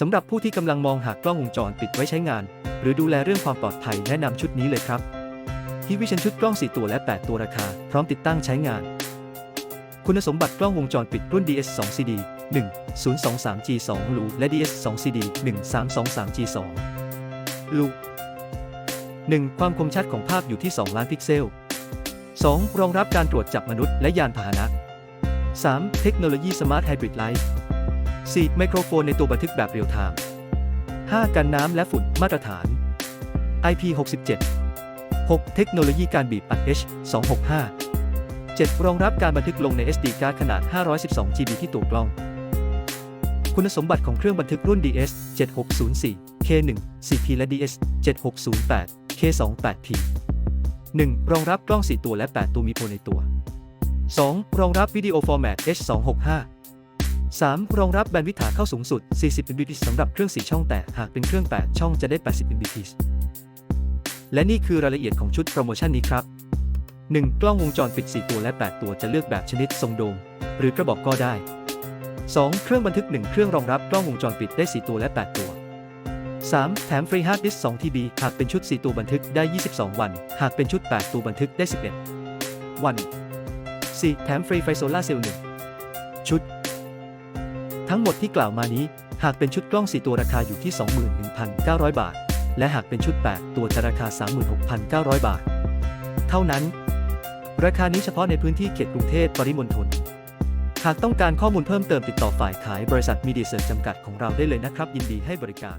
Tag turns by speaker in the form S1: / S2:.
S1: สำหรับผู้ที่กำลังมองหากล้องวงจรปิดไว้ใช้งาน หรือดูแลเรื่องความปลอดภัยแนะนำชุดนี้เลยครับที่วิชันชุดกล้อง 4 ตัวและ 8 ตัวราคา พร้อมติดตั้งใช้งาน คุณสมบัติกล้องวงจรปิดรุ่น DS 2 CD 1 023 G 2ลูและ DS 2 CD 1 323 G 2ลู 1. ความคมชัดของภาพอยู่ที่ 2 ล้านพิกเซล 2. รองรับการตรวจจับมนุษย์และยานพาหนะ 3. เทคโนโลยี Smart Hybrid Light 4. ไมโครโฟนในตัวบันทึกแบบเรียลไทม์ 5. กันน้ำและฝุ่นมาตรฐาน IP67 6. เทคโนโลยีการบีบอัด H 265 7. รองรับการบันทึกลงใน SD card ขนาด 512 GB ที่ตัวกล้อง คุณสมบัติของเครื่องบันทึกรุ่น DS 7604 K1 4P และ DS 7608 K28P 1. รองรับกล้อง 4 ตัวและ 8 ตัวมีโปรในตัว 2. รองรับวิดีโอฟอร์แมต H265 3. รองรับแบนด์วิดฐานเข้าสูงสุด 40 Mbps สำหรับเครื่อง 4 ช่องแต่หากเป็นเครื่อง 8 ช่องจะได้ 80 Mbps และนี่คือรายละเอียดของชุดโปรโมชั่นนี้ครับ 1. กล้องวงจรปิด 4 ตัวและ 8 ตัวจะเลือกแบบชนิดทรงโดม หรือกระบอกก็ได้ 2. เครื่องบันทึก 1 เครื่องรองรับกล้องวงจรปิดได้ 4 ตัวและ 8 ตัว 3. แถมฟรีฮาร์ดดิสก์2 TB หากเป็นชุด 4 ตัวบันทึกได้ 22 วัน หากเป็นชุด 8 ตัวบันทึกได้ 11 วัน 4. แถมฟรีไฟโซลาเซลล์1ชุด ทั้งหมดที่กล่าวมานี้ หากเป็นชุดกล้อง 4 ตัวราคาอยู่ที่ 21,900 บาท และหากเป็นชุด 8 ตัวจะราคา 36,900 บาท เท่านั้น ราคานี้เฉพาะในพื้นที่เขตกรุงเทพปริมณฑลหากต้องการข้อมูลเพิ่มเติมติดต่อฝ่ายขายบริษัทมีเดียเซอร์จำกัดของเราได้เลยนะครับ ยินดีให้บริการ